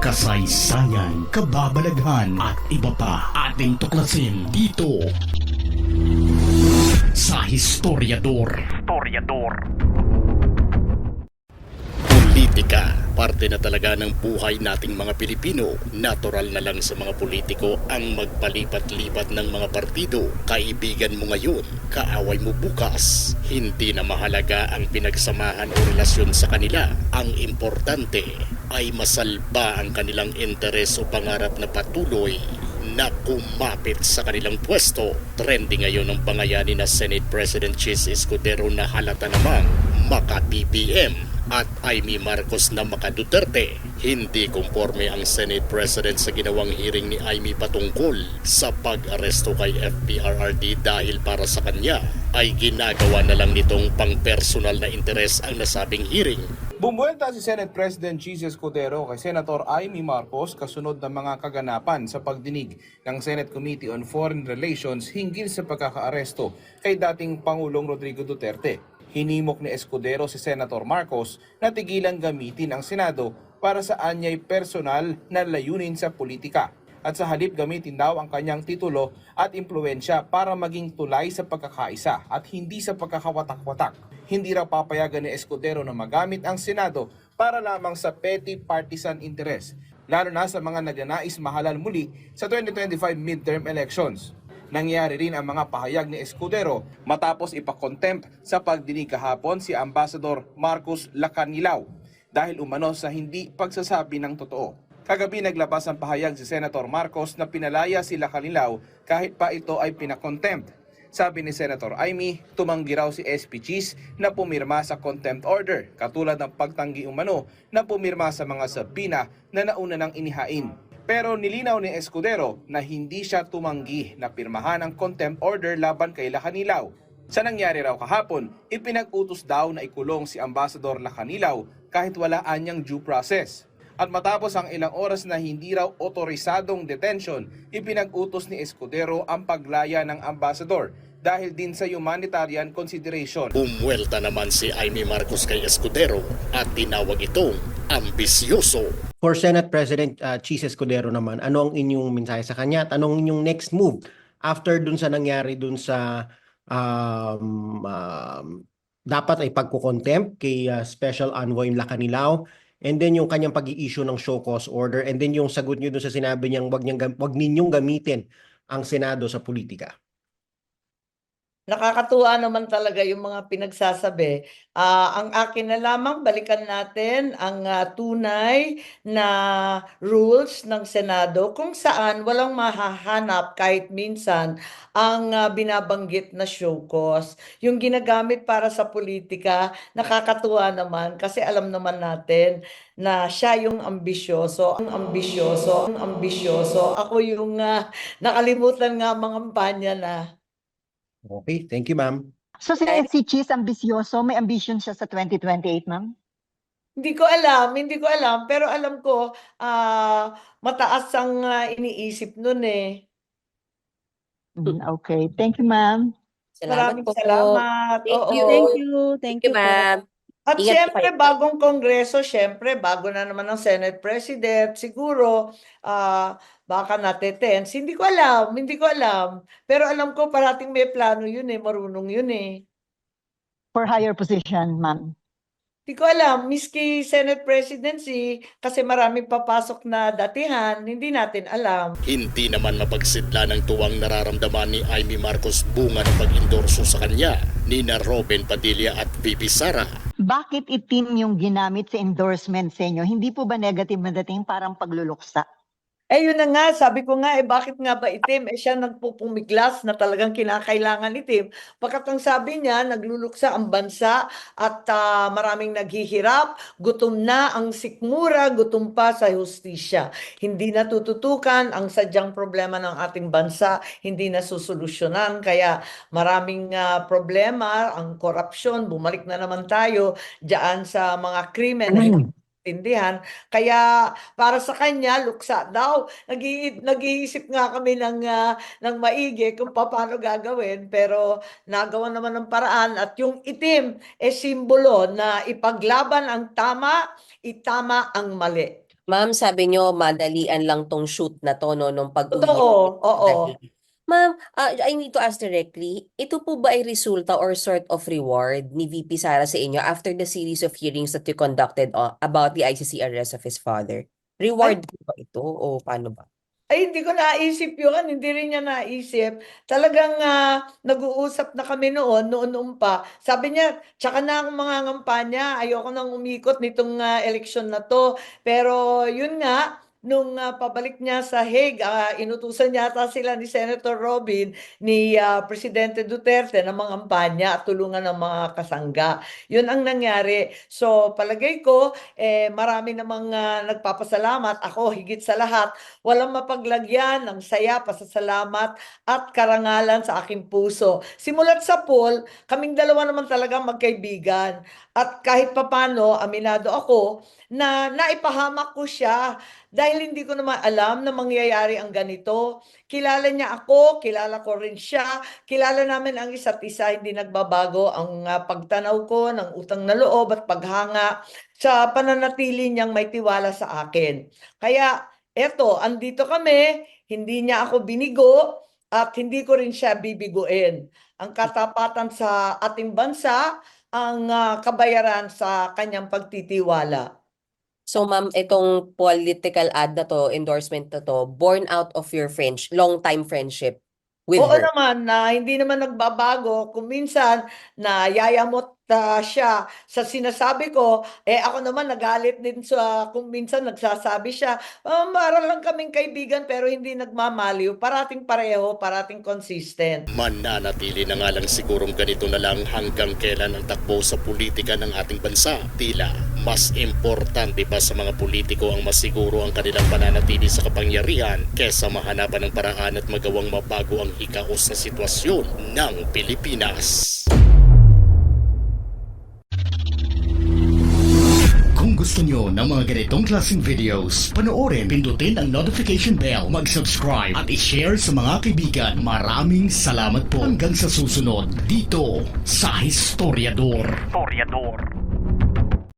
kasaysayan, kababalaghan at iba pa ating tuklasin dito sa Historiador. Historiador. Politika, parte na talaga ng buhay nating mga Pilipino. Natural na lang sa mga politiko ang magpalipat-lipat ng mga partido. Kaibigan mo ngayon, kaaway mo bukas. Hindi na mahalaga ang pinagsamahan o relasyon sa kanila. Ang importante ay masalba ang kanilang interes o pangarap na patuloy na kumapit sa kanilang pwesto. Trending ngayon ang pangayanin na Senate President Chis Escudero na halata namang maka-BBM at Amy Marcos na maka-Duterte. Hindi konforme ang Senate President sa ginawang hearing ni Amy patungkol sa pag-aresto kay FPRRD dahil para sa kanya ay ginagawa na lang nitong pang-personal na interes ang nasabing hearing. Bumuelta si Senate President Jesus Codero kay Senator Amy Marcos kasunod ng mga kaganapan sa pagdinig ng Senate Committee on Foreign Relations hinggil sa pagkakaaresto kay dating Pangulong Rodrigo Duterte. Hinimok ni Escudero si Senator Marcos na tigilang gamitin ang Senado para sa anyay personal na layunin sa politika at sa halip gamitin daw ang kanyang titulo at impluensya para maging tulay sa pagkakaisa at hindi sa pagkakawatak-watak. Hindi raw papayagan ni Escudero na magamit ang Senado para lamang sa petty partisan interest, lalo na sa mga nagnanais mahalal muli sa 2025 midterm elections. Nangyari rin ang mga pahayag ni Escudero matapos ipakontempt sa pagdinig kahapon si Ambassador Marcos Lacanilaw dahil umano sa hindi pagsasabi ng totoo. Kagabi naglabas ang pahayag si Senator Marcos na pinalaya sila Kanilaw kahit pa ito ay pinakontempt. Sabi ni Senator Amy, tumanggi raw si SP Cheese na pumirma sa contempt order, katulad ng pagtanggi umano na pumirma sa mga sabina na nauna ng inihain. Pero nilinaw ni Escudero na hindi siya tumanggi na pirmahan ang contempt order laban kay Lacanilaw. Sa nangyari raw kahapon, ipinag-utos daw na ikulong si Ambassador Lacanilaw kahit wala anyang due process. At matapos ang ilang oras na hindi raw otorisadong detention, ipinag-utos ni Escudero ang paglaya ng ambassador dahil din sa humanitarian consideration. Bumuelta naman si Amy Marcos kay Escudero at tinawag itong ambisyoso. For Senate President uh, Chis Escudero naman, ano ang inyong mensahe sa kanya at anong inyong next move after dun sa nangyari dun sa um, um, dapat ay pagkukontempt kay uh, Special Envoy Lacanilao and then yung kanyang pag-i-issue ng show cause order and then yung sagot niyo dun sa sinabi niyang wag, niyang, wag ninyong gamitin ang Senado sa politika. Nakakatuwa naman talaga yung mga pinagsasabi. Ah, ang akin na lamang, balikan natin ang ah, tunay na rules ng Senado kung saan walang mahahanap kahit minsan ang ah, binabanggit na show cause. Yung ginagamit para sa politika, nakakatuwa naman kasi alam naman natin na siya yung ambisyoso, ang ambisyoso, ang ambisyoso. Ako yung ah, nakalimutan nga mga kampanya na Okay, thank you ma'am. So si, si Cheese ambisyoso, may ambition siya sa 2028, ma'am? Hindi ko alam, hindi ko alam, pero alam ko ah mataas ang ah, iniisip nun eh. Mhm, Okay, thank you, ma'am. Maraming po. salamat. Thank Oo. you. Thank you. Thank Thank you ma'am. At Ingat po syempre, kayo. bagong kongreso, syempre, bago na naman ang Senate President, siguro, ah baka natetense. Hindi ko alam, hindi ko alam. Pero alam ko, parating may plano yun eh, marunong yun eh. For higher position, ma'am. Hindi ko alam, miski Senate Presidency, kasi maraming papasok na datihan, hindi natin alam. Hindi naman mapagsidla ng tuwang nararamdaman ni Amy Marcos bunga ng pag-endorso sa kanya ni na Robin Padilla at VP Sara. Bakit itim yung ginamit sa endorsement sa inyo? Hindi po ba negative na dating parang pagluluksa? Eh yun na nga, sabi ko nga, eh bakit nga ba itim? Eh siya nagpupumiglas na talagang kinakailangan itim. Pagkat ang sabi niya, nagluluksa ang bansa at ah, maraming naghihirap, gutom na ang sikmura, gutom pa sa hustisya. Hindi natututukan ang sadyang problema ng ating bansa, hindi nasusolusyonan. Kaya maraming ah, problema, ang korupsyon, bumalik na naman tayo diyan sa mga krimen na hindi tindihan. Kaya para sa kanya, luksa daw. Nag-i- nag-iisip nga kami ng, ah, ng maigi kung paano gagawin. Pero nagawa naman ng paraan. At yung itim, eh simbolo na ipaglaban ang tama, itama ang mali. Ma'am, sabi nyo, madalian lang tong shoot na to, no, nung pag-uwi. Totoo, oo. Ma'am, ah, I need to ask directly, ito po ba ay resulta or sort of reward ni VP Sara sa inyo after the series of hearings that you conducted on, about the ICC arrest of his father? Reward ba ito o paano ba? Ay, hindi ko naisip yun. Hindi rin niya naisip. Talagang ah, nag-uusap na kami noon, noon-noon pa. Sabi niya, tsaka na akong mga ngampanya. Ayoko nang umikot nitong ah, eleksyon na to. Pero yun nga, nung ah, pabalik niya sa Hague, ah, inutusan yata sila ni Senator Robin, ni ah, Presidente Duterte na mangampanya at tulungan ng mga kasangga. Yun ang nangyari. So, palagay ko, eh, marami namang ah, nagpapasalamat. Ako, higit sa lahat, walang mapaglagyan ng saya, pasasalamat at karangalan sa aking puso. Simulat sa pool, kaming dalawa naman talaga magkaibigan. At kahit papano, aminado ako na naipahamak ko siya dahil hindi ko naman alam na mangyayari ang ganito. Kilala niya ako, kilala ko rin siya, kilala namin ang isa't isa, hindi nagbabago ang ah, pagtanaw ko ng utang na loob at paghanga sa pananatili niyang may tiwala sa akin. Kaya eto, andito kami, hindi niya ako binigo at hindi ko rin siya bibiguin. Ang katapatan sa ating bansa, ang ah, kabayaran sa kanyang pagtitiwala. So ma'am, itong political ad na to, endorsement na to, born out of your friends, long-time friendship with Oo her. naman, na hindi naman nagbabago. Kung minsan, na yayamot ah, siya sa sinasabi ko, eh ako naman nagalit din sa kung minsan nagsasabi siya, para lang kaming kaibigan pero hindi nagmamaliw. Parating pareho, parating consistent. Mananatili na nga lang sigurong ganito na lang hanggang kailan ang takbo sa politika ng ating bansa. Tila, mas importante pa sa mga politiko ang masiguro ang kanilang pananatili sa kapangyarihan kesa mahanapan ng paraan at magawang mabago ang hikaos na sitwasyon ng Pilipinas. Kung gusto nyo ng mga ganitong klaseng videos, panoorin, pindutin ang notification bell, mag-subscribe at i-share sa mga kaibigan. Maraming salamat po hanggang sa susunod dito sa Historiador. Historiador.